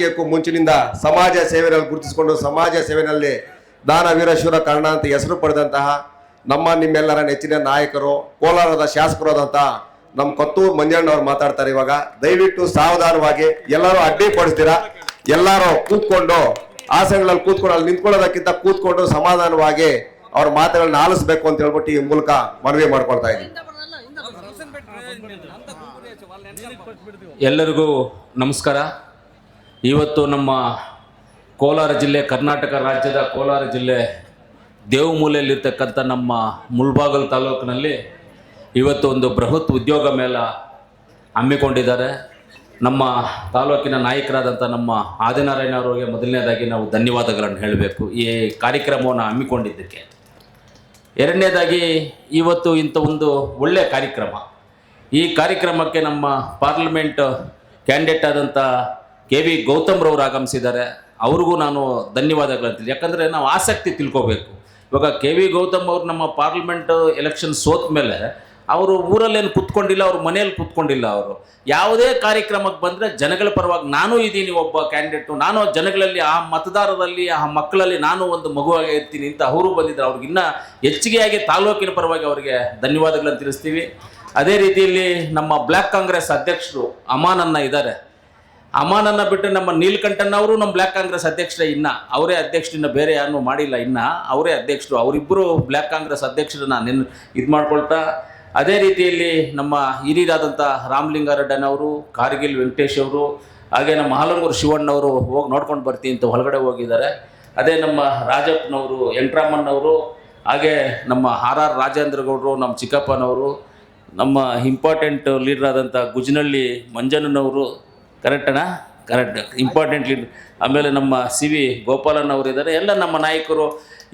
ರಾಜಕೀಯಕ್ಕೂ ಮುಂಚಿನಿಂದ ಸಮಾಜ ಸೇವೆಯಲ್ಲಿ ಗುರುತಿಸಿಕೊಂಡು ಸಮಾಜ ಸೇವೆಯಲ್ಲಿ ದಾನ ವೀರಶೂರ ಕರ್ಣ ಅಂತ ಹೆಸರು ಪಡೆದಂತಹ ನಮ್ಮ ನಿಮ್ಮೆಲ್ಲರ ನೆಚ್ಚಿನ ನಾಯಕರು, ಕೋಲಾರದ ಶಾಸಕರಾದಂತಹ ನಮ್ಮ ಕೊತ್ತೂರು ಮಂಜಣ್ಣವ್ರು ಮಾತಾಡ್ತಾರೆ ಇವಾಗ. ದಯವಿಟ್ಟು ಸಾವಧಾನವಾಗಿ ಎಲ್ಲರೂ ಅಡ್ಡಿ ಪಡಿಸ್ತೀರಾ? ಎಲ್ಲರೂ ಕೂತ್ಕೊಂಡು ಆಸನಗಳಲ್ಲಿ ಕೂತ್ಕೊಂಡು ಅಲ್ಲಿ ನಿಂತ್ಕೊಳ್ಳೋದಕ್ಕಿಂತ ಕೂತ್ಕೊಂಡು ಸಮಾಧಾನವಾಗಿ ಅವ್ರ ಮಾತುಗಳನ್ನ ಆಲಿಸ್ಬೇಕು ಅಂತ ಹೇಳ್ಬಿಟ್ಟು ಈ ಮೂಲಕ ಮನವಿ ಮಾಡ್ಕೊಳ್ತಾ ಇದ್ದೀನಿ. ಎಲ್ಲರಿಗೂ ನಮಸ್ಕಾರ. ಇವತ್ತು ನಮ್ಮ ಕೋಲಾರ ಜಿಲ್ಲೆ, ಕರ್ನಾಟಕ ರಾಜ್ಯದ ಕೋಲಾರ ಜಿಲ್ಲೆ ದೇವಮೂಲೆಯಲ್ಲಿರ್ತಕ್ಕಂಥ ನಮ್ಮ ಮುಳ್ಬಾಗಲ್ ತಾಲೂಕಿನಲ್ಲಿ ಇವತ್ತು ಒಂದು ಬೃಹತ್ ಉದ್ಯೋಗ ಮೇಳ ಹಮ್ಮಿಕೊಂಡಿದ್ದಾರೆ. ನಮ್ಮ ತಾಲೂಕಿನ ನಾಯಕರಾದಂಥ ನಮ್ಮ ಆದಿನಾರಾಯಣ ಅವರಿಗೆ ಮೊದಲನೇದಾಗಿ ನಾವು ಧನ್ಯವಾದಗಳನ್ನು ಹೇಳಬೇಕು. ಈ ಕಾರ್ಯಕ್ರಮವನ್ನು ಹಮ್ಮಿಕೊಂಡಿದ್ದಕ್ಕೆ. ಎರಡನೇದಾಗಿ ಇವತ್ತು ಇಂಥ ಒಂದು ಒಳ್ಳೆಯ ಕಾರ್ಯಕ್ರಮ. ಈ ಕಾರ್ಯಕ್ರಮಕ್ಕೆ ನಮ್ಮ ಪಾರ್ಲಿಮೆಂಟ್ ಕ್ಯಾಂಡಿಡೇಟ್ ಆದಂಥ ಕೆ ವಿ ಗೌತಮ್ರವರು ಆಗಮಿಸಿದ್ದಾರೆ. ಅವ್ರಿಗೂ ನಾನು ಧನ್ಯವಾದಗಳಂತೀನಿ ಯಾಕಂದರೆ ನಾವು ಆಸಕ್ತಿ ತಿಳ್ಕೋಬೇಕು. ಇವಾಗ ಕೆ ವಿ ಗೌತಮ್ ಅವರು ನಮ್ಮ ಪಾರ್ಲಿಮೆಂಟ್ ಎಲೆಕ್ಷನ್ ಸೋತ ಮೇಲೆ ಅವರು ಊರಲ್ಲೇನು ಕುತ್ಕೊಂಡಿಲ್ಲ, ಅವ್ರ ಮನೆಯಲ್ಲಿ ಕುತ್ಕೊಂಡಿಲ್ಲ ಅವರು. ಯಾವುದೇ ಕಾರ್ಯಕ್ರಮಕ್ಕೆ ಬಂದರೆ ಜನಗಳ ಪರವಾಗಿ ನಾನು ಇದ್ದೀನಿ ಒಬ್ಬ ಕ್ಯಾಂಡಿಡೇಟು. ನಾನು ಜನಗಳಲ್ಲಿ, ಆ ಮತದಾರರಲ್ಲಿ, ಆ ಮಕ್ಕಳಲ್ಲಿ ನಾನು ಒಂದು ಮಗುವಾಗಿ ಇರ್ತೀನಿ ಅಂತ ಅವರು ಬಂದಿದ್ದಾರೆ ಅವ್ರಿಗೆ ಇನ್ನೂ ಹೆಚ್ಚಿಗೆಯಾಗಿ ತಾಲೂಕಿನ ಪರವಾಗಿ ಅವರಿಗೆ ಧನ್ಯವಾದಗಳನ್ನು ತಿಳಿಸ್ತೀವಿ. ಅದೇ ರೀತಿಯಲ್ಲಿ ನಮ್ಮ ಬ್ಲ್ಯಾಕ್ ಕಾಂಗ್ರೆಸ್ ಅಧ್ಯಕ್ಷರು ಅಮಾನನ್ನ ಇದ್ದಾರೆ. ಅಮಾನನ್ನ ಬಿಟ್ಟು ನಮ್ಮ ನೀಲ್ಕಂಠನ್ ನಮ್ಮ ಬ್ಲ್ಯಾಕ್ ಕಾಂಗ್ರೆಸ್ ಅಧ್ಯಕ್ಷರ ಇನ್ನ, ಅವರೇ ಅಧ್ಯಕ್ಷರಿಂದ ಬೇರೆ ಯಾರನ್ನೂ ಮಾಡಿಲ್ಲ ಇನ್ನ, ಅವರೇ ಅಧ್ಯಕ್ಷರು. ಅವರಿಬ್ಬರು ಬ್ಲ್ಯಾಕ್ ಕಾಂಗ್ರೆಸ್ ಅಧ್ಯಕ್ಷರನ್ನ ನಾನು ಇದು ಮಾಡ್ಕೊಳ್ತಾ, ಅದೇ ರೀತಿಯಲ್ಲಿ ನಮ್ಮ ಹಿರಿಯರಾದಂಥ ರಾಮಲಿಂಗಾರೆಡ್ಡನವರು, ಕಾರ್ಗಿಲ್ ವೆಂಕಟೇಶ್ ಅವರು, ಹಾಗೆ ನಮ್ಮ ಹಾಲಂಗೂರು ಶಿವಣ್ಣವರು ಹೋಗಿ ನೋಡ್ಕೊಂಡು ಬರ್ತೀನಿ ಅಂತ ಹೊರಗಡೆ ಹೋಗಿದ್ದಾರೆ. ಅದೇ ನಮ್ಮ ರಾಜಪ್ಪನವರು ವೆಂಕಟರಾಮಣ್ಣವರು ಹಾಗೆ ನಮ್ಮ ಆರ್ ಆರ್ ರಾಜೇಂದ್ರ ಗೌಡರು ನಮ್ಮ ಚಿಕ್ಕಪ್ಪನವರು, ನಮ್ಮ ಇಂಪಾರ್ಟೆಂಟ್ ಲೀಡರ್ ಆದಂಥ ಗುಜನಳ್ಳಿ ಮಂಜಣ್ಣನವರು ಕರೆಕ್ಟನಾ ಕರೆಕ್ಟ್. ಇಂಪಾರ್ಟೆಂಟ್ ಲೀಡರ್ ಆಮೇಲೆ ನಮ್ಮ ಸಿ ವಿ ಗೋಪಾಲನ್ ಅವರು ಇದ್ದಾರೆ ಎಲ್ಲ ನಮ್ಮ ನಾಯಕರು,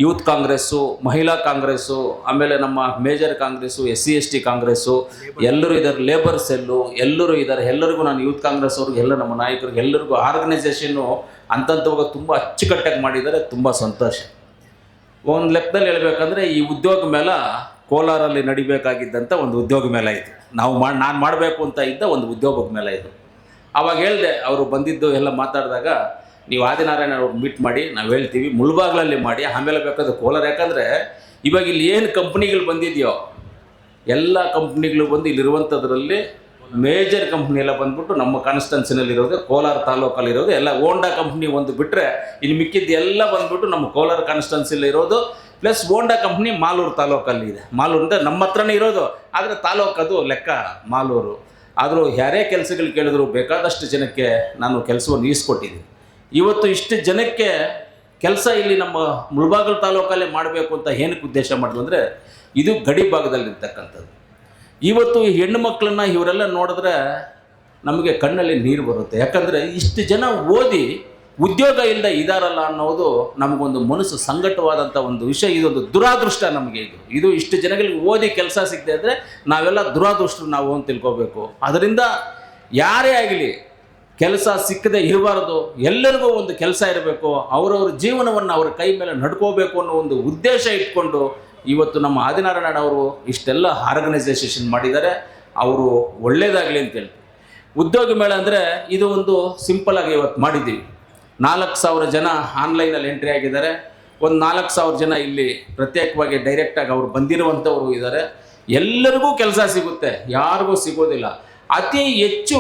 ಯೂತ್ ಕಾಂಗ್ರೆಸ್ಸು, ಮಹಿಳಾ ಕಾಂಗ್ರೆಸ್ಸು, ಆಮೇಲೆ ನಮ್ಮ major Congress, S C, S T Congress, ಎಲ್ಲರೂ ಇದ್ದಾರೆ ಲೇಬರ್ ಸೆಲ್ಲು ಎಲ್ಲರೂ ಇದ್ದಾರೆ ಎಲ್ಲರಿಗೂ ನಾನು ಯೂತ್ ಕಾಂಗ್ರೆಸ್ ಅವ್ರಿಗೆ, ಎಲ್ಲ ನಮ್ಮ ನಾಯಕರಿಗೆ, ಎಲ್ಲರಿಗೂ ಆರ್ಗನೈಸೇಷನ್ನು ಅಂತಂತವಾಗ ತುಂಬ ಅಚ್ಚುಕಟ್ಟಾಗಿ ಮಾಡಿದ್ದಾರೆ. ತುಂಬ ಸಂತೋಷ. ಒಂದು ಲೆಕ್ಕದಲ್ಲಿ ಹೇಳಬೇಕಂದ್ರೆ ಈ ಉದ್ಯೋಗ ಮೇಳ ಕೋಲಾರಲ್ಲಿ ನಡಿಬೇಕಾಗಿದ್ದಂಥ ಒಂದು ಉದ್ಯೋಗ ಮೇಳ ಇದು. ನಾವು ಮಾಡಿ ನಾನು ಮಾಡಬೇಕು ಅಂತ ಇದ್ದ ಒಂದು ಉದ್ಯೋಗದ ಮೇಳ ಇದು. ಅವಾಗ ಹೇಳಿದೆ, ಅವರು ಬಂದಿದ್ದು ಎಲ್ಲ ಮಾತಾಡಿದಾಗ, ನೀವು ಆದಿನಾರಾಯಣ ಅವ್ರು ಮೀಟ್ ಮಾಡಿ, ನಾವು ಹೇಳ್ತೀವಿ, ಮುಳ್ಬಾಗ್ಲಲ್ಲಿ ಮಾಡಿ, ಆಮೇಲೆ ಬೇಕಾದ್ರೆ ಕೋಲಾರ. ಯಾಕಂದರೆ, ಇವಾಗ ಇಲ್ಲಿ ಏನು ಕಂಪ್ನಿಗಳು ಬಂದಿದೆಯೋ, ಎಲ್ಲ ಕಂಪ್ನಿಗಳು ಬಂದು ಇಲ್ಲಿರುವಂಥದ್ರಲ್ಲಿ ಮೇಜರ್ ಕಂಪ್ನಿ ಎಲ್ಲ ಬಂದ್ಬಿಟ್ಟು ನಮ್ಮ ಕಾನ್ಸ್ಟನ್ಸಿನಲ್ಲಿರೋದು ಕೋಲಾರ ತಾಲೂಕಲ್ಲಿರೋದು. ಎಲ್ಲ ಓಂಡಾ ಕಂಪ್ನಿ ಒಂದು ಬಿಟ್ಟರೆ ಇಲ್ಲಿ ಮಿಕ್ಕಿದ್ದು ಎಲ್ಲ ಬಂದ್ಬಿಟ್ಟು ನಮ್ಮ ಕೋಲಾರ ಕಾನ್ಸ್ಟನ್ಸಿಲಿ ಇರೋದು ಪ್ಲಸ್ ಓಂಡಾ ಕಂಪ್ನಿ ಮಾಲೂರು ತಾಲೂಕಲ್ಲಿ ಇದೆ ಮಾಲೂರು ಅಂದರೆ ನಮ್ಮ ಹತ್ರನೇ ಇರೋದು, ಆದರೆ ತಾಲೂಕದು ಲೆಕ್ಕ ಮಾಲೂರು. ಆದರೂ ಯಾರೇ ಕೆಲಸಗಳು ಕೇಳಿದ್ರು ಬೇಕಾದಷ್ಟು ಜನಕ್ಕೆ ನಾನು ಕೆಲಸವನ್ನು ಈಸ್ಕೊಟ್ಟಿದ್ದೀನಿ. ಇವತ್ತು ಇಷ್ಟು ಜನಕ್ಕೆ ಕೆಲಸ ಇಲ್ಲಿ ನಮ್ಮ ಮುಳಬಾಗಲ್ ತಾಲೂಕಲ್ಲೇ ಮಾಡಬೇಕು ಅಂತ ಏನಕ್ಕೆ ಉದ್ದೇಶ ಮಾಡಿದ್ರು ಅಂದರೆ ಇದು ಗಡಿ ಭಾಗದಲ್ಲಿರ್ತಕ್ಕಂಥದ್ದು. ಇವತ್ತು ಈ ಹೆಣ್ಣು ಮಕ್ಕಳನ್ನ ಇವರೆಲ್ಲ ನೋಡಿದ್ರೆ ನಮಗೆ ಕಣ್ಣಲ್ಲಿ ನೀರು ಬರುತ್ತೆ. ಯಾಕಂದರೆ ಇಷ್ಟು ಜನ ಓದಿ ಉದ್ಯೋಗ ಇಲ್ಲದೆ ಇದಾರಲ್ಲ ಅನ್ನೋದು ನಮಗೊಂದು ಮನಸ್ಸು ಸಂಕಟವಾದಂಥ ಒಂದು ವಿಷಯ, ಇದೊಂದು ದುರಾದೃಷ್ಟ ನಮಗೆ ಇದು. ಇದು ಇಷ್ಟು ಜನಗಳಿಗೆ ಓದಿ ಕೆಲಸ ಸಿಗದೆ ಅಂದರೆ ನಾವೆಲ್ಲ ದುರಾದೃಷ್ಟರು ನಾವು ಅಂತ ತಿಳ್ಕೊಬೇಕು. ಅದರಿಂದ ಯಾರೇ ಆಗಲಿ ಕೆಲಸ ಸಿಕ್ಕದೆ ಇರಬಾರ್ದು, ಎಲ್ಲರಿಗೂ ಒಂದು ಕೆಲಸ ಇರಬೇಕು, ಅವರವ್ರ ಜೀವನವನ್ನು ಅವರ ಕೈ ಮೇಲೆ ನಡ್ಕೋಬೇಕು ಅನ್ನೋ ಒಂದು ಉದ್ದೇಶ ಇಟ್ಕೊಂಡು ಇವತ್ತು ನಮ್ಮ ಆದಿನಾರಾಯಣ ಅವರು ಇಷ್ಟೆಲ್ಲ ಆರ್ಗನೈಸೇಷನ್ ಮಾಡಿದ್ದಾರೆ. ಅವರು ಒಳ್ಳೆಯದಾಗಲಿ ಅಂತೇಳಿ ಉದ್ಯೋಗ ಮೇಳ ಅಂದರೆ ಇದು ಒಂದು ಸಿಂಪಲ್ ಆಗಿ ಇವತ್ತು ಮಾಡಿದ್ದೀವಿ. ನಾಲ್ಕು ಸಾವಿರ ಜನ ಆನ್ಲೈನಲ್ಲಿ ಎಂಟ್ರಿ ಆಗಿದ್ದಾರೆ. ಒಂದು ನಾಲ್ಕು ಸಾವಿರ ಜನ ಇಲ್ಲಿ ಪ್ರತ್ಯೇಕವಾಗಿ ಡೈರೆಕ್ಟಾಗಿ ಅವರು ಬಂದಿರುವಂಥವರು ಇದ್ದಾರೆ. ಎಲ್ಲರಿಗೂ ಕೆಲಸ ಸಿಗುತ್ತೆ. ಯಾರಿಗೂ ಸಿಗೋದಿಲ್ಲ. ಅತಿ ಹೆಚ್ಚು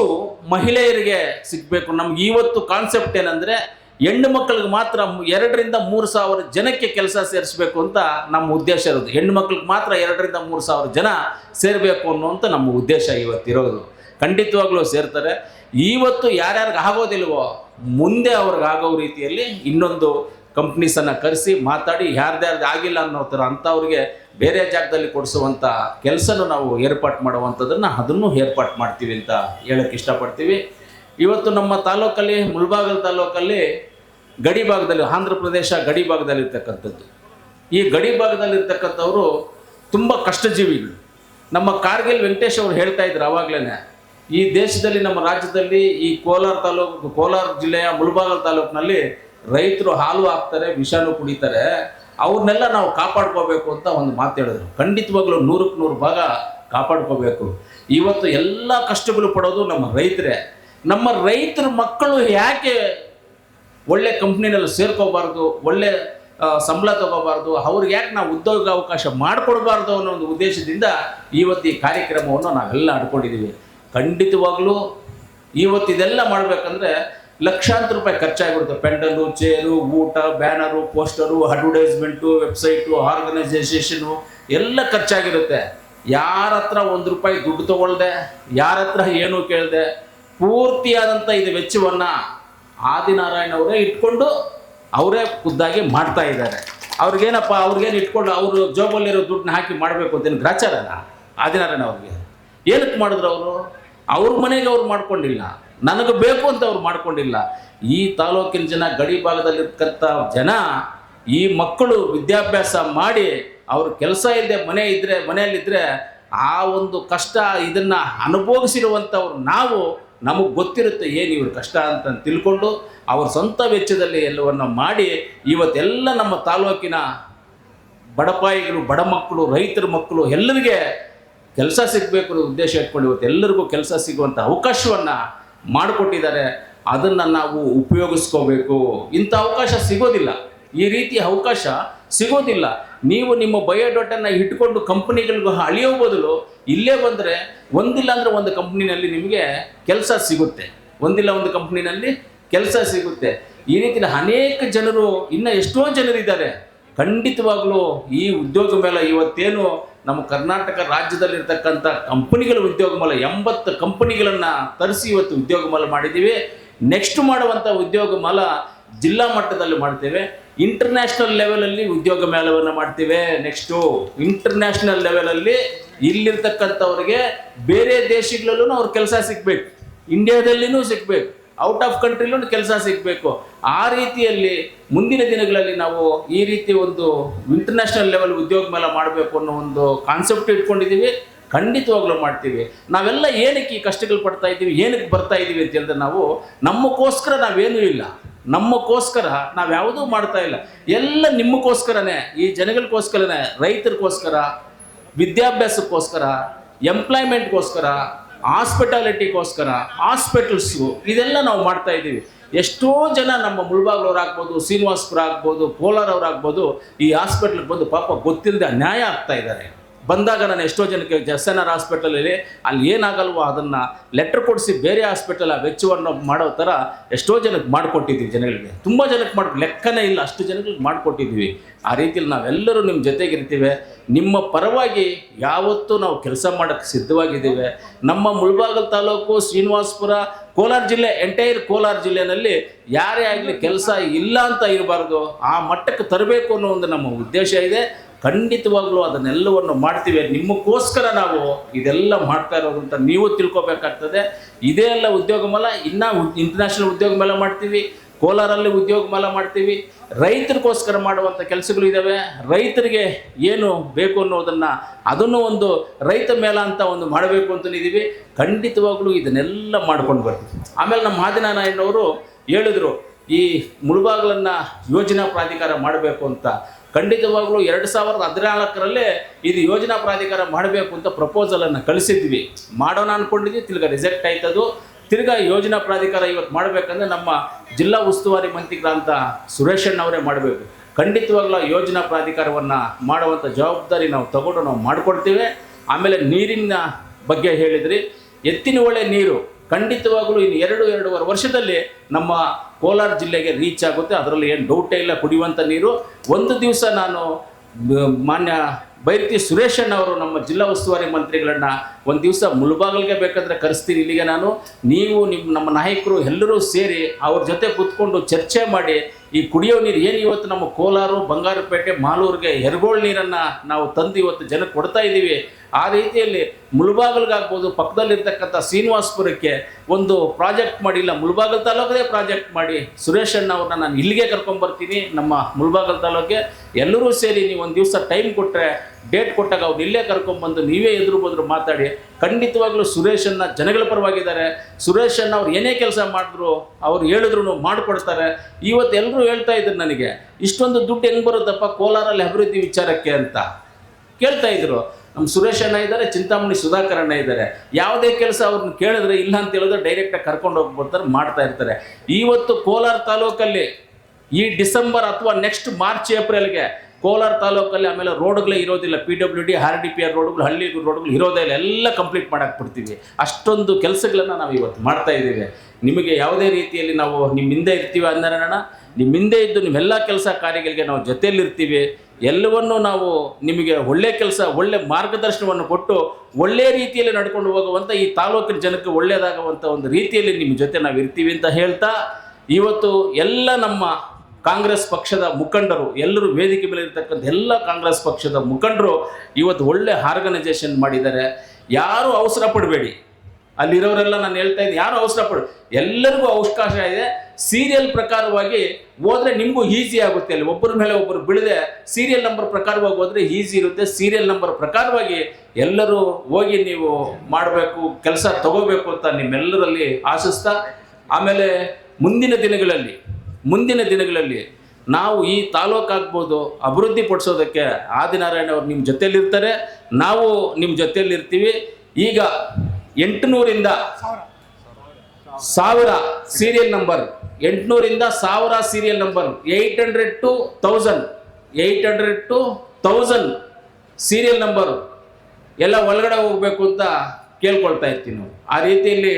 ಮಹಿಳೆಯರಿಗೆ ಸಿಗಬೇಕು. ನಮ್ಗೆ ಇವತ್ತು ಕಾನ್ಸೆಪ್ಟ್ ಏನಂದರೆ ಹೆಣ್ಣು ಮಕ್ಕಳಿಗೆ ಮಾತ್ರ ಎರಡರಿಂದ ಮೂರು ಸಾವಿರ ಜನಕ್ಕೆ ಕೆಲಸ ಸೇರಿಸ್ಬೇಕು ಅಂತ ನಮ್ಮ ಉದ್ದೇಶ ಇರೋದು. ಹೆಣ್ಣು ಮಕ್ಕಳಿಗೆ ಮಾತ್ರ ಎರಡರಿಂದ ಮೂರು ಸಾವಿರ ಜನ ಸೇರಬೇಕು ಅನ್ನುವಂಥ ನಮ್ಮ ಉದ್ದೇಶ ಇವತ್ತಿರೋದು. ಖಂಡಿತವಾಗ್ಲೂ ಸೇರ್ತಾರೆ. ಇವತ್ತು ಯಾರ್ಯಾರಿಗೆ ಆಗೋದಿಲ್ವೋ ಮುಂದೆ ಅವ್ರಿಗಾಗೋ ರೀತಿಯಲ್ಲಿ ಇನ್ನೊಂದು ಕಂಪ್ನೀಸನ್ನು ಕರೆಸಿ ಮಾತಾಡಿ ಯಾರ್ದ್ಯಾರ್ದು ಆಗಿಲ್ಲ ಅನ್ನೋ ಥರ ಅಂಥವ್ರಿಗೆ ಬೇರೆ ಜಾಗದಲ್ಲಿ ಕೊಡಿಸುವಂಥ ಕೆಲಸನೂ ನಾವು ಏರ್ಪಾಟ್ ಮಾಡುವಂಥದ್ದನ್ನು ಅದನ್ನು ಏರ್ಪಾಟ್ ಮಾಡ್ತೀವಿ ಅಂತ ಹೇಳಕ್ಕೆ ಇಷ್ಟಪಡ್ತೀವಿ. ಇವತ್ತು ನಮ್ಮ ತಾಲೂಕಲ್ಲಿ ಮುಳ್ಬಾಗಲ್ ತಾಲೂಕಲ್ಲಿ ಗಡಿ ಭಾಗದಲ್ಲಿ, ಆಂಧ್ರ ಪ್ರದೇಶ ಗಡಿ ಭಾಗದಲ್ಲಿರ್ತಕ್ಕಂಥದ್ದು. ಈ ಗಡಿ ಭಾಗದಲ್ಲಿರ್ತಕ್ಕಂಥವರು ತುಂಬ ಕಷ್ಟಜೀವಿಗಳು. ನಮ್ಮ ಕಾರ್ಗಿಲ್ ವೆಂಕಟೇಶ್ ಅವರು ಹೇಳ್ತಾ ಇದ್ರು ಆವಾಗಲೇ ಈ ದೇಶದಲ್ಲಿ, ನಮ್ಮ ರಾಜ್ಯದಲ್ಲಿ ಈ ಕೋಲಾರ ತಾಲೂಕು, ಕೋಲಾರ ಜಿಲ್ಲೆಯ ಮುಳಬಾಗಲ್ ತಾಲೂಕಿನಲ್ಲಿ ರೈತರು ಹಾಲು ಹಾಕ್ತಾರೆ, ವಿಷಾನು ಕುಡಿತಾರೆ. ಅವ್ರನ್ನೆಲ್ಲ ನಾವು ಕಾಪಾಡ್ಕೋಬೇಕು ಅಂತ ಒಂದು ಮಾತು ಹೇಳಿದ್ರು. ಖಂಡಿತವಾಗ್ಲೂ ನೂರಕ್ಕೆ ನೂರು ಭಾಗ ಕಾಪಾಡ್ಕೋಬೇಕು. ಇವತ್ತು ಎಲ್ಲ ಕಷ್ಟಗಳು ಪಡೋದು ನಮ್ಮ ರೈತರೇ. ನಮ್ಮ ರೈತರ ಮಕ್ಕಳು ಯಾಕೆ ಒಳ್ಳೆ ಕಂಪ್ನಿನಲ್ಲಿ ಸೇರ್ಕೋಬಾರ್ದು, ಒಳ್ಳೆ ಸಂಬಳ ತಗೋಬಾರ್ದು, ಅವ್ರಿಗೆ ಯಾಕೆ ನಾವು ಉದ್ಯೋಗ ಅವಕಾಶ ಮಾಡಿಕೊಡ್ಬಾರ್ದು ಅನ್ನೋ ಒಂದು ಉದ್ದೇಶದಿಂದ ಇವತ್ತು ಈ ಕಾರ್ಯಕ್ರಮವನ್ನು ನಾವೆಲ್ಲ ಅಡ್ಕೊಂಡಿದ್ದೀವಿ ಖಂಡಿತವಾಗ್ಲೂ ಇವತ್ತು ಇದೆಲ್ಲ ಮಾಡಬೇಕಂದ್ರೆ ಲಕ್ಷಾಂತರ ರೂಪಾಯಿ ಖರ್ಚಾಗಿಬಿಡುತ್ತೆ. ಪೆಂಡಲು, ಚೇರು, ಊಟ, banner, poster, advertisement, website organisation ಎಲ್ಲ ಖರ್ಚಾಗಿರುತ್ತೆ. ಯಾರ ಹತ್ರ ಒಂದು ರೂಪಾಯಿ ದುಡ್ಡು ತಗೊಳ್ದೆ, ಯಾರ ಹತ್ರ ಏನೂ ಕೇಳದೆ ಪೂರ್ತಿಯಾದಂಥ ಇದು ವೆಚ್ಚವನ್ನು ಆದಿನಾರಾಯಣ ಅವರೇ ಇಟ್ಕೊಂಡು ಅವರೇ ಖುದ್ದಾಗಿ ಮಾಡ್ತಾ ಇದ್ದಾರೆ. ಅವ್ರಿಗೇನಪ್ಪ, ಅವ್ರಿಗೇನು ಇಟ್ಕೊಂಡು ಅವರು ಜೋಬಲ್ಲಿರೋ ದುಡ್ಡನ್ನ ಹಾಕಿ ಮಾಡಬೇಕು ಅಂತೇನು ಗ್ರಾಚಾರನ? ಆದಿನಾರಾಯಣ ಅವ್ರಿಗೆ. ಏನಕ್ಕೆ ಮಾಡಿದ್ರು ಅವರು? ಅವ್ರ ಮನೆಗೆ ಅವ್ರು ಮಾಡ್ಕೊಂಡಿಲ್ಲ. ನನಗೆ ಬೇಕು ಅಂತ ಅವ್ರು ಮಾಡ್ಕೊಂಡಿಲ್ಲ. ಈ ತಾಲೂಕಿನ ಜನ ಗಡಿ ಭಾಗದಲ್ಲಿರ್ತಕ್ಕಂಥ ಜನ ಈ ಮಕ್ಕಳು ವಿದ್ಯಾಭ್ಯಾಸ ಮಾಡಿ ಅವ್ರ ಕೆಲಸ ಇಲ್ಲದೆ ಮನೆ ಇದ್ದರೆ ಮನೆಯಲ್ಲಿದ್ದರೆ ಆ ಒಂದು ಕಷ್ಟ ಇದನ್ನು ಅನುಭವಿಸಿರುವಂಥವ್ರು ನಾವು ನಮಗೆ ಗೊತ್ತಿರುತ್ತೆ ಏನು ಇವ್ರ ಕಷ್ಟ ಅಂತ ತಿಳ್ಕೊಂಡು ಅವ್ರ ಸ್ವಂತ ವೆಚ್ಚದಲ್ಲಿ ಎಲ್ಲವನ್ನು ಮಾಡಿ ಇವತ್ತೆಲ್ಲ ನಮ್ಮ ತಾಲೂಕಿನ ಬಡಪಾಯಿಗಳು ಬಡ ಮಕ್ಕಳು, ರೈತರ ಮಕ್ಕಳು ಎಲ್ಲರಿಗೆ ಕೆಲಸ ಸಿಗಬೇಕು ಅನ್ನೋ ಉದ್ದೇಶ ಇಟ್ಕೊಂಡು ಇವತ್ತು ಎಲ್ಲರಿಗೂ ಕೆಲಸ ಸಿಗುವಂಥ ಅವಕಾಶವನ್ನು ಮಾಡಿಕೊಟ್ಟಿದ್ದಾರೆ. ಅದನ್ನು ನಾವು ಉಪಯೋಗಿಸ್ಕೋಬೇಕು. ಇಂಥ ಅವಕಾಶ ಸಿಗೋದಿಲ್ಲ. ಈ ರೀತಿಯ ಅವಕಾಶ ಸಿಗೋದಿಲ್ಲ. ನೀವು ನಿಮ್ಮ ಬಯೋಡಾಟನ್ನು ಇಟ್ಕೊಂಡು ಕಂಪ್ನಿಗಳಿಗೂ ಅಳಿಯೋ ಬದಲು ಇಲ್ಲೇ ಬಂದರೆ ಒಂದಿಲ್ಲ ಅಂದರೆ ಒಂದು ಕಂಪ್ನಿನಲ್ಲಿ ನಿಮಗೆ ಕೆಲಸ ಸಿಗುತ್ತೆ. ಒಂದಿಲ್ಲ ಒಂದು ಕಂಪ್ನಿನಲ್ಲಿ ಕೆಲಸ ಸಿಗುತ್ತೆ. ಈ ರೀತಿಯ ಅನೇಕ ಜನರು, ಇನ್ನೂ ಎಷ್ಟೋ ಜನರಿದ್ದಾರೆ. ಖಂಡಿತವಾಗ್ಲೂ ಈ ಉದ್ಯೋಗ ಮೇಲೆ ಇವತ್ತೇನು ನಮ್ಮ ಕರ್ನಾಟಕ ರಾಜ್ಯದಲ್ಲಿರ್ತಕ್ಕಂಥ ಕಂಪನಿಗಳ ಉದ್ಯೋಗ ಮೇಲೆ, ಎಂಬತ್ತು ಕಂಪನಿಗಳನ್ನು ತರಿಸಿ ಇವತ್ತು ಉದ್ಯೋಗ ಮೇಳ ಮಾಡಿದ್ದೀವಿ. ನೆಕ್ಸ್ಟ್ ಮಾಡುವಂಥ ಉದ್ಯೋಗ ಮೇಳ ಜಿಲ್ಲಾ ಮಟ್ಟದಲ್ಲಿ ಮಾಡ್ತೇವೆ. ಇಂಟರ್ನ್ಯಾಷನಲ್ ಲೆವೆಲಲ್ಲಿ ಉದ್ಯೋಗ ಮೇಳವನ್ನು ಮಾಡ್ತೇವೆ. ನೆಕ್ಸ್ಟು ಇಂಟರ್ನ್ಯಾಷನಲ್ ಲೆವೆಲಲ್ಲಿ ಇಲ್ಲಿರ್ತಕ್ಕಂಥವ್ರಿಗೆ ಬೇರೆ ದೇಶಗಳಲ್ಲೂ ಅವ್ರ ಕೆಲಸ ಸಿಗ್ಬೇಕು. ಇಂಡಿಯಾದಲ್ಲಿನೂ ಸಿಗ್ಬೇಕು. ಔಟ್ ಆಫ್ ಕಂಟ್ರಿಲೂ ಕೆಲಸ ಸಿಗಬೇಕು. ಆ ರೀತಿಯಲ್ಲಿ ಮುಂದಿನ ದಿನಗಳಲ್ಲಿ ನಾವು ಈ ರೀತಿ ಒಂದು ಇಂಟರ್ನ್ಯಾಷನಲ್ ಲೆವೆಲ್ ಉದ್ಯೋಗ ಮೇಲೆ ಮಾಡಬೇಕು ಅನ್ನೋ ಒಂದು ಕಾನ್ಸೆಪ್ಟ್ ಇಟ್ಕೊಂಡಿದ್ದೀವಿ. ಖಂಡಿತವಾಗ್ಲೂ ಮಾಡ್ತೀವಿ. ನಾವೆಲ್ಲ ಏನಕ್ಕೆ ಈ ಕಷ್ಟಗಳು ಪಡ್ತಾ ಇದ್ದೀವಿ, ಏನಕ್ಕೆ ಬರ್ತಾ ಇದ್ದೀವಿ ಅಂತ ಹೇಳಿದ್ರೆ ನಾವು ನಮ್ಮಕ್ಕೋಸ್ಕರ ನಾವೇನೂ ಇಲ್ಲ. ನಮ್ಮಕ್ಕೋಸ್ಕರ ನಾವು ಯಾವುದೂ ಮಾಡ್ತಾ ಇಲ್ಲ. ಎಲ್ಲ ನಿಮ್ಮಕ್ಕೋಸ್ಕರನೇ ಈ ಜನಗಳಿಗೋಸ್ಕರನೇ, ರೈತರಿಗೋಸ್ಕರ, ವಿದ್ಯಾಭ್ಯಾಸಕ್ಕೋಸ್ಕರ ಎಂಪ್ಲಾಯ್ಮೆಂಟ್ಗೋಸ್ಕರ ಹಾಸ್ಪಿಟಾಲಿಟಿಗೋಸ್ಕರ ಹಾಸ್ಪಿಟಲ್ಸ್ಗು ಇದೆಲ್ಲ ನಾವು ಮಾಡ್ತಾ ಇದ್ದೀವಿ. ಎಷ್ಟೋ ಜನ ನಮ್ಮ ಮುಳ್ಬಾಗ್ಲವ್ರು ಆಗ್ಬೋದು ಶ್ರೀನಿವಾಸ್ಪುರ ಆಗ್ಬೋದು ಕೋಲಾರವ್ರು ಆಗ್ಬೋದು ಈ ಹಾಸ್ಪಿಟ್ಲಿಗೆ ಬಂದು ಪಾಪ ಗೊತ್ತಿಲ್ಲದೆ ಅನ್ಯಾಯ ಆಗ್ತಾ ಇದ್ದಾರೆ. ಬಂದಾಗ ನಾನು ಎಷ್ಟೋ ಜನಕ್ಕೆ ಎಸ್ ಎನ್ ಆರ್ ಹಾಸ್ಪಿಟಲಲ್ಲಿ ಅಲ್ಲಿ ಏನಾಗಲ್ವೋ ಅದನ್ನು ಲೆಟ್ರ್ ಕೊಡಿಸಿ ಬೇರೆ ಹಾಸ್ಪಿಟಲ್ ಆ ವೆಚ್ಚವನ್ನು ಮಾಡೋ ಥರ ಎಷ್ಟೋ ಜನಕ್ಕೆ ಮಾಡಿಕೊಟ್ಟಿದ್ದೀವಿ ಜನಗಳಿಗೆ. ತುಂಬ ಜನಕ್ಕೆ ಮಾಡಿ ಲೆಕ್ಕನೇ ಇಲ್ಲ, ಅಷ್ಟು ಜನಗಳಿಗೆ ಮಾಡಿಕೊಟ್ಟಿದ್ದೀವಿ. ಆ ರೀತಿಯಲ್ಲಿ ನಾವೆಲ್ಲರೂ ನಿಮ್ಮ ಜೊತೆಗಿರ್ತೀವಿ ನಿಮ್ಮ ಪರವಾಗಿ ಯಾವತ್ತೂ ನಾವು ಕೆಲಸ ಮಾಡೋಕ್ಕೆ ಸಿದ್ಧವಾಗಿದ್ದೇವೆ. ನಮ್ಮ ಮುಳ್ಬಾಗಲ್ ತಾಲೂಕು, ಶ್ರೀನಿವಾಸಪುರ, ಕೋಲಾರ ಜಿಲ್ಲೆ, ಎಂಟೈರ್ ಕೋಲಾರ ಜಿಲ್ಲೆಯಲ್ಲಿ ಯಾರೇ ಆಗಲಿ ಕೆಲಸ ಇಲ್ಲ ಅಂತ ಇರಬಾರ್ದು. ಆ ಮಟ್ಟಕ್ಕೆ ತರಬೇಕು ಅನ್ನೋ ಒಂದು ನಮ್ಮ ಉದ್ದೇಶ ಇದೆ. ಖಂಡಿತವಾಗ್ಲೂ ಅದನ್ನೆಲ್ಲವನ್ನು ಮಾಡ್ತೀವಿ. ನಿಮಗೋಸ್ಕರ ನಾವು ಇದೆಲ್ಲ ಮಾಡ್ತಾ ಇರೋದು ಅಂತ ನೀವು ತಿಳ್ಕೊಬೇಕಾಗ್ತದೆ. ಇದೇ ಎಲ್ಲ ಉದ್ಯೋಗ ಮೇಲೆ ಇನ್ನೂ ಇಂಟರ್ನ್ಯಾಷನಲ್ ಉದ್ಯೋಗ ಮೇಲೆ ಮಾಡ್ತೀವಿ. ಕೋಲಾರಲ್ಲಿ ಉದ್ಯೋಗ ಮೇಲೆ ಮಾಡ್ತೀವಿ. ರೈತರಿಗೋಸ್ಕರ ಮಾಡುವಂಥ ಕೆಲಸಗಳು ಇದ್ದಾವೆ ರೈತರಿಗೆ ಏನು ಬೇಕು ಅನ್ನೋದನ್ನು ಅದನ್ನು ಒಂದು ರೈತ ಮೇಳ ಅಂತ ಒಂದು ಮಾಡಬೇಕು ಅಂತಲಿದ್ದೀವಿ ಖಂಡಿತವಾಗ್ಲೂ ಇದನ್ನೆಲ್ಲ ಮಾಡ್ಕೊಂಡು ಬರ್ತೀವಿ. ಆಮೇಲೆ ನಮ್ಮ ಮಾದಿನಾರಾಯಣವರು ಹೇಳಿದರು, ಈ ಮುಳುಬಾಗ್ಲನ್ನು ಯೋಜನಾ ಪ್ರಾಧಿಕಾರ ಮಾಡಬೇಕು ಅಂತ. ಖಂಡಿತವಾಗ್ಲೂ ಎರಡು ಸಾವಿರದ ಹದಿನಾಲ್ಕರಲ್ಲೇ ಇದು ಯೋಜನಾ ಪ್ರಾಧಿಕಾರ ಮಾಡಬೇಕು ಅಂತ ಪ್ರಪೋಸಲನ್ನು ಕಳಿಸಿದ್ವಿ. ಮಾಡೋಣ ಅಂದ್ಕೊಂಡಿದ್ವಿ ತಿರ್ಗಾ ರಿಜೆಕ್ಟ್ ಆಯ್ತದು. ತಿರ್ಗಾ ಯೋಜನಾ ಪ್ರಾಧಿಕಾರ ಇವತ್ತು ಮಾಡಬೇಕಂದ್ರೆ ನಮ್ಮ ಜಿಲ್ಲಾ ಉಸ್ತುವಾರಿ ಮಂತ್ರಿಗಳಂತ ಸುರೇಶಣ್ಣ ಅವರೇ ಮಾಡಬೇಕು. ಖಂಡಿತವಾಗ್ಲೂ ಯೋಜನಾ ಪ್ರಾಧಿಕಾರವನ್ನು ಮಾಡುವಂಥ ಜವಾಬ್ದಾರಿ ನಾವು ತಗೊಂಡು ನಾವು ಮಾಡಿಕೊಡ್ತೀವಿ ಆಮೇಲೆ ನೀರಿನ ಬಗ್ಗೆ ಹೇಳಿದ್ರಿ. ಎತ್ತಿನ ಒಳ್ಳೆ ನೀರು ಖಂಡಿತವಾಗಲೂ ಇನ್ನು ಎರಡು, ಎರಡೂವರೆ ವರ್ಷದಲ್ಲಿ ನಮ್ಮ ಕೋಲಾರ ಜಿಲ್ಲೆಗೆ ರೀಚ್ ಆಗುತ್ತೆ. ಅದರಲ್ಲಿ ಏನು ಡೌಟೇ ಇಲ್ಲ ಕುಡಿಯುವಂಥ ನೀರು. ಒಂದು ದಿವಸ ನಾನು ಮಾನ್ಯ ಬೈರತಿ ಸುರೇಶಣ್ಣ ಅವರು ನಮ್ಮ ಜಿಲ್ಲಾ ಉಸ್ತುವಾರಿ ಮಂತ್ರಿಗಳನ್ನ ಒಂದು ದಿವಸ ಮುಳುಬಾಗಲಿಗೆ ಬೇಕಾದರೆ ಕರೆಸ್ತೀನಿ ಇಲ್ಲಿಗೆ ನಾನು. ನೀವು ನಿಮ್ಮ ನಮ್ಮ ನಾಯಕರು ಎಲ್ಲರೂ ಸೇರಿ ಅವ್ರ ಜೊತೆ ಕೂತ್ಕೊಂಡು ಚರ್ಚೆ ಮಾಡಿ ಈ ಕುಡಿಯೋ ನೀರು ಏನು ಇವತ್ತು ನಮ್ಮ ಕೋಲಾರ, ಬಂಗಾರಪೇಟೆ, ಮಾಲೂರಿಗೆ ಎರಗೋಳ್ ನೀರನ್ನು ನಾವು ತಂದು ಇವತ್ತು ಜನಕ್ಕೆ ಕೊಡ್ತಾ ಇದ್ದೀವಿ. ಆ ರೀತಿಯಲ್ಲಿ ಮುಳುಬಾಗಲ್ಗಾಗ್ಬೋದು, ಪಕ್ಕದಲ್ಲಿರ್ತಕ್ಕಂಥ ಶ್ರೀನಿವಾಸ್ಪುರಕ್ಕೆ ಒಂದು ಪ್ರಾಜೆಕ್ಟ್ ಮಾಡಿಲ್ಲ ಮುಳುಬಾಗಲ್ ತಾಲೂಕದೇ ಪ್ರಾಜೆಕ್ಟ್ ಮಾಡಿ ಸುರೇಶ್ ಅಣ್ಣ ಅವ್ರನ್ನ ನಾನು ಇಲ್ಲಿಗೆ ಕರ್ಕೊಂಬರ್ತೀನಿ ನಮ್ಮ ಮುಳುಬಾಗಲ್ ತಾಲೂಕಿಗೆ. ಎಲ್ಲರೂ ಸೇರಿ ನೀವು ಒಂದು ದಿವಸ ಟೈಮ್ ಕೊಟ್ಟರೆ ಡೇಟ್ ಕೊಟ್ಟಾಗ ಅವ್ರು ಇಲ್ಲೇ ಕರ್ಕೊಂಬಂದು ನೀವೇ ಎದುರು ಬಂದರು ಮಾತಾಡಿ, ಖಂಡಿತವಾಗ್ಲೂ ಸುರೇಶನ್ನ ಜನಗಳ ಪರವಾಗಿದ್ದಾರೆ. ಸುರೇಶನ್ನ ಅವ್ರು ಏನೇ ಕೆಲಸ ಮಾಡಿದ್ರು ಅವ್ರು ಹೇಳಿದ್ರು ಮಾಡಿಕೊಡ್ತಾರೆ. ಇವತ್ತು ಎಲ್ಲರೂ ಹೇಳ್ತಾ ಇದ್ರು ನನಗೆ, ಇಷ್ಟೊಂದು ದುಡ್ಡು ಹೆಂಗೆ ಬರುತ್ತಪ್ಪ ಕೋಲಾರಲ್ಲಿ ಅಭಿವೃದ್ಧಿ ವಿಚಾರಕ್ಕೆ ಅಂತ. ಕೇಳ್ತಾ ಇದ್ರು. ನಮ್ಮ ಸುರೇಶ್ ಇದ್ದಾರೆ, ಚಿಂತಾಮಣಿ ಸುಧಾಕರ್ ಅಣ್ಣ ಇದ್ದಾರೆ. ಯಾವುದೇ ಕೆಲಸ ಅವ್ರನ್ನ ಕೇಳಿದ್ರೆ ಇಲ್ಲ ಅಂತ ಹೇಳಿದ್ರೆ ಡೈರೆಕ್ಟಾಗಿ ಕರ್ಕೊಂಡು ಹೋಗ್ಬಿಡ್ತಾರೆ ಮಾಡ್ತಾ ಇರ್ತಾರೆ. ಇವತ್ತು ಕೋಲಾರ ತಾಲೂಕಲ್ಲಿ ಈ ಡಿಸೆಂಬರ್ ಅಥವಾ ನೆಕ್ಸ್ಟ್ ಮಾರ್ಚ್ ಏಪ್ರಿಲ್ಗೆ ಕೋಲಾರ ತಾಲೂಕಲ್ಲಿ ಆಮೇಲೆ ರೋಡ್ಗಳೇ ಇರೋದಿಲ್ಲ. P W D R D P R ರೋಡ್ಗಳು, ಹಳ್ಳಿ ರೋಡ್ಗಳು ಇರೋದೇ ಇಲ್ಲ. ಎಲ್ಲ ಕಂಪ್ಲೀಟ್ ಮಾಡಕ್ಕೆ ಬಿಡ್ತೀವಿ ಅಷ್ಟೊಂದು ಕೆಲಸಗಳನ್ನು ನಾವು ಇವತ್ತು ಮಾಡ್ತಾ ಇದ್ದೀವಿ. ನಿಮಗೆ ಯಾವುದೇ ರೀತಿಯಲ್ಲಿ ನಾವು ನಿಮ್ಮ ಹಿಂದೆ ಇರ್ತೀವಿ ಅಂದರಣ ನಿಮ್ಮ ಹಿಂದೆ ಇದ್ದು ನಿಮ್ಮೆಲ್ಲ ಕೆಲಸ ಕಾರ್ಯಗಳಿಗೆ ನಾವು ಜೊತೆಯಲ್ಲಿರ್ತೀವಿ ಎಲ್ಲವನ್ನೂ ನಾವು ನಿಮಗೆ ಒಳ್ಳೆ ಕೆಲಸ, ಒಳ್ಳೆ ಮಾರ್ಗದರ್ಶನವನ್ನು ಕೊಟ್ಟು ಒಳ್ಳೆಯ ರೀತಿಯಲ್ಲಿ ನಡ್ಕೊಂಡು ಹೋಗುವಂಥ ಈ ತಾಲೂಕಿನ ಜನಕ್ಕೆ ಒಳ್ಳೆಯದಾಗುವಂಥ ಒಂದು ರೀತಿಯಲ್ಲಿ ನಿಮ್ಮ ಜೊತೆ ನಾವು ಇರ್ತೀವಿ ಅಂತ ಹೇಳ್ತಾ, ಇವತ್ತು ಎಲ್ಲ ನಮ್ಮ ಕಾಂಗ್ರೆಸ್ ಪಕ್ಷದ ಮುಖಂಡರು, ಎಲ್ಲರೂ ವೇದಿಕೆ ಮೇಲೆ ಇರತಕ್ಕಂಥ ಎಲ್ಲ ಕಾಂಗ್ರೆಸ್ ಪಕ್ಷದ ಮುಖಂಡರು ಇವತ್ತು ಒಳ್ಳೆ ಆರ್ಗನೈಸೇಷನ್ ಮಾಡಿದ್ದಾರೆ. ಯಾರು ಅವಸರ ಪಡಬೇಡಿ. ಅಲ್ಲಿರೋರೆಲ್ಲ ನಾನು ಹೇಳ್ತಾ ಇದ್ದೀನಿ, ಯಾರು ಅವಸರ ಪಡ, ಎಲ್ಲರಿಗೂ ಅವಕಾಶ ಇದೆ. ಸೀರಿಯಲ್ ಪ್ರಕಾರವಾಗಿ ಹೋದ್ರೆ ನಿಮಗೂ ಈಸಿ ಆಗುತ್ತೆ. ಅಲ್ಲಿ ಒಬ್ಬರ ಮೇಲೆ ಒಬ್ಬರು ಬಿಡದೆ ಸೀರಿಯಲ್ ನಂಬರ್ ಪ್ರಕಾರವಾಗಿ ಹೋದ್ರೆ ಈಸಿ ಇರುತ್ತೆ. ಸೀರಿಯಲ್ ನಂಬರ್ ಪ್ರಕಾರವಾಗಿ ಎಲ್ಲರೂ ಹೋಗಿ ನೀವು ಮಾಡಬೇಕು, ಕೆಲಸ ತಗೋಬೇಕು ಅಂತ ನಿಮ್ಮೆಲ್ಲರಲ್ಲಿ ಆಶಿಸ್ತಾ, ಆಮೇಲೆ ಮುಂದಿನ ದಿನಗಳಲ್ಲಿ ಮುಂದಿನ ದಿನಗಳಲ್ಲಿ ನಾವು ಈ ತಾಲೂಕಾಗ್ಬೋದು ಅಭಿವೃದ್ಧಿ ಪಡಿಸೋದಕ್ಕೆ ಆದಿನಾರಾಯಣ ಅವರು ನಿಮ್ಮ ಜೊತೆಯಲ್ಲಿರ್ತಾರೆ. ನಾವು ನಿಮ್ಮ ಜೊತೆಯಲ್ಲಿರ್ತೀವಿ. ಈಗ ಎಂಟುನೂರಿಂದ ಸಾವಿರ ಸೀರಿಯಲ್ ನಂಬರ್ ಎಂಟುನೂರಿಂದ ಸಾವಿರ serial number eight hundred to thousand eight hundred to thousand serial number ಎಲ್ಲ ಒಳಗಡೆ ಹೋಗಬೇಕು ಅಂತ ಕೇಳ್ಕೊಳ್ತಾ ಇರ್ತೀನಿ. ಆ ರೀತಿಯಲ್ಲಿ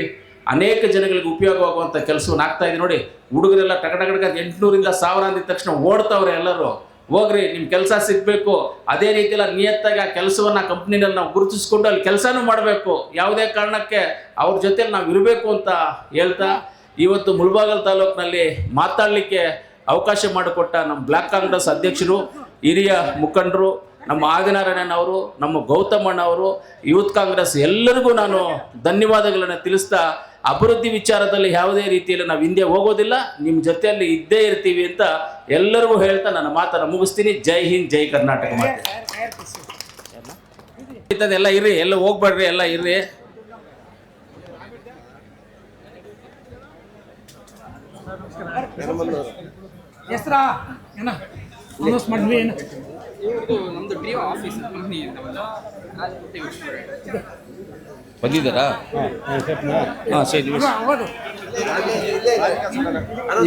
ಅನೇಕ ಜನಗಳಿಗೆ ಉಪಯೋಗವಾಗುವಂಥ ಕೆಲಸವನ್ನು ಆಗ್ತಾ ಇದೆ ನೋಡಿ. ಹುಡುಗರೆಲ್ಲ ಟಗಟಗಡಗ ಎಂಟುನೂರಿಂದ ಸಾವಿರ ಅಂದಿದ ತಕ್ಷಣ ಓಡ್ತಾವ್ರೆ ಎಲ್ಲರೂ. ಹೋಗ್ರಿ ನಿಮ್ಮ ಕೆಲಸ ಸಿಗಬೇಕು. ಅದೇ ರೀತಿಯಲ್ಲಿ ನಿಯತ್ತಾಗಿ ಆ ಕೆಲಸವನ್ನು ಕಂಪ್ನಿನಲ್ಲಿ ನಾವು ಗುರುತಿಸ್ಕೊಂಡು ಅಲ್ಲಿ ಕೆಲಸನೂ ಮಾಡಬೇಕು. ಯಾವುದೇ ಕಾರಣಕ್ಕೆ ಅವ್ರ ಜೊತೆಯಲ್ಲಿ ನಾವು ಇರಬೇಕು ಅಂತ ಹೇಳ್ತಾ ಇವತ್ತು ಮುಳಬಾಗಲ್ ತಾಲೂಕಿನಲ್ಲಿ ಮಾತಾಡಲಿಕ್ಕೆ ಅವಕಾಶ ಮಾಡಿಕೊಟ್ಟ ನಮ್ಮ ಬ್ಲಾಕ್ ಕಾಂಗ್ರೆಸ್ ಅಧ್ಯಕ್ಷರು, ಹಿರಿಯ ಮುಖಂಡರು, ನಮ್ಮ ಆದಿನಾರಾಯಣನ್ ಅವರು, ನಮ್ಮ ಗೌತಮಣ್ಣ ಅವರು, ಯೂತ್ ಕಾಂಗ್ರೆಸ್ ಎಲ್ಲರಿಗೂ ನಾನು ಧನ್ಯವಾದಗಳನ್ನು ತಿಳಿಸ್ತಾ ಅಭಿವೃದ್ಧಿ ವಿಚಾರದಲ್ಲಿ ಯಾವುದೇ ರೀತಿಯಲ್ಲಿ ನಾವು ಹಿಂದೆ ಹೋಗೋದಿಲ್ಲ ನಿಮ್ಮ ಜೊತೆಯಲ್ಲಿ ಇದ್ದೇ ಇರ್ತೀವಿ ಅಂತ ಎಲ್ಲರಿಗೂ ಹೇಳ್ತಾ ನನ್ನ ಮಾತನ್ನು ಮುಗಿಸ್ತೀನಿ. ಜೈ ಹಿಂದ್ ಜೈ ಕರ್ನಾಟಕ ಮಾತೆ. ಇಂಥದ್ದೆಲ್ಲ ಇರ್ರಿ ಎಲ್ಲ ಹೋಗ್ಬೇಡ್ರಿ ಎಲ್ಲ ಇರ್ರಿ. ಹೆಸ್ರಾ ಏನ? ಅನೌನ್ಸ್ ಮಾಡಿದ್ವಿ ಏನು? ನಮ್ದು ಅದು ಆಫೀಸ್ ಕಂಪ್ನಿ ಬಂದಿದ್ದಾರಾ? ಹಾಂ ಸರಿ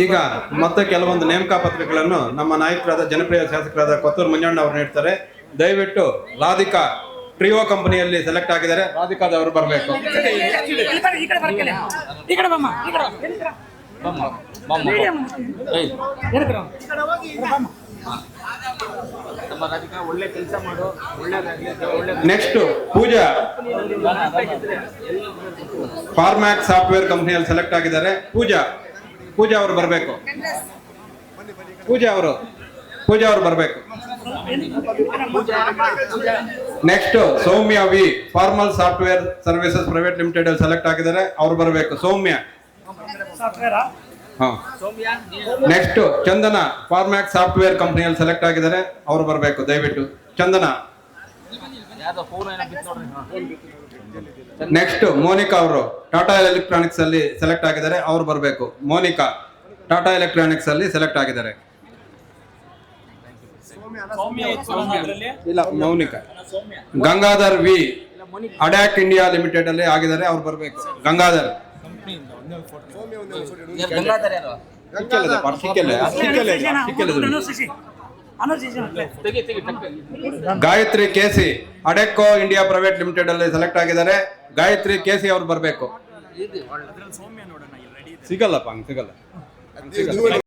ಈಗ ಮತ್ತೆ ಕೆಲವೊಂದು ನೇಮಕ ಪತ್ರಿಕೆಗಳನ್ನು ನಮ್ಮ ನಾಯಕರಾದ ಜನಪ್ರಿಯ ಶಾಸಕರಾದ ಕೊತ್ತೂರು ಮಂಜಣ್ಣ ಅವರು ನೀಡ್ತಾರೆ. ದಯವಿಟ್ಟು ರಾಧಿಕಾ ಟ್ರಿಯೋ ಕಂಪನಿಯಲ್ಲಿ ಸೆಲೆಕ್ಟ್ ಆಗಿದ್ದಾರೆ. ರಾಧಿಕಾದವರು ಬರಬೇಕು. ಬಮ್ಮ ಒಳ್ಳೆ ಕೆಲಸ ಮಾಡು ಒಳ್ಳೆ ನೆಕ್ಸ್ಟ್ ಪೂಜಾ. ಫಾರ್ಮ್ಯಾಕ್ ಸಾಫ್ಟ್ವೇರ್ ಕಂಪ್ನಿಯಲ್ಲಿ ಸೆಲೆಕ್ಟ್ ಆಗಿದ್ದಾರೆ. ಪೂಜಾ ಪೂಜಾ ಅವರು ಬರಬೇಕು. ಪೂಜಾ ಅವರು ಪೂಜಾ ಅವರು ಬರಬೇಕು. Next Soumya V formal software services private limited ಅಲ್ಲಿ ಸೆಲೆಕ್ಟ್ ಆಗಿದ್ದಾರೆ. ಅವ್ರು ಬರಬೇಕು. Soumya. Next Chandana Formac software ಕಂಪನಿಯಲ್ಲಿ ಸೆಲೆಕ್ಟ್ ಆಗಿದ್ದಾರೆ. ಅವ್ರು ಬರಬೇಕು ದಯವಿಟ್ಟು. ಚಂದನ. ನೆಕ್ಸ್ಟ್ ಮೋನಿಕಾ ಅವರು. ಟಾಟಾ ಎಲೆಕ್ಟ್ರಾನಿಕ್ಸ್ ಅಲ್ಲಿ ಸೆಲೆಕ್ಟ್ ಆಗಿದ್ದಾರೆ. ಅವ್ರು ಬರಬೇಕು. ಮೋನಿಕಾ ಟಾಟಾ ಎಲೆಕ್ಟ್ರಾನಿಕ್ಸ್ ಅಲ್ಲಿ ಸೆಲೆಕ್ಟ್ ಆಗಿದ್ದಾರೆ. ಇಲ್ಲ Mounika. Gangadhar V Adecco India limited ಅಲ್ಲಿ ಆಗಿದ್ದಾರೆ. ಅವ್ರು ಬರಬೇಕು. Gangadhar. Gayatri KC Adecco India private limited ಅಲ್ಲಿ ಸೆಲೆಕ್ಟ್ ಆಗಿದ್ದಾರೆ. ಗಾಯತ್ರಿ ಕೆಸಿ ಅವ್ರು ಬರಬೇಕು. ಸಿಗಲ್ಲಪ್ಪ ಹಂಗ್ ಸಿಗಲ್ಲ.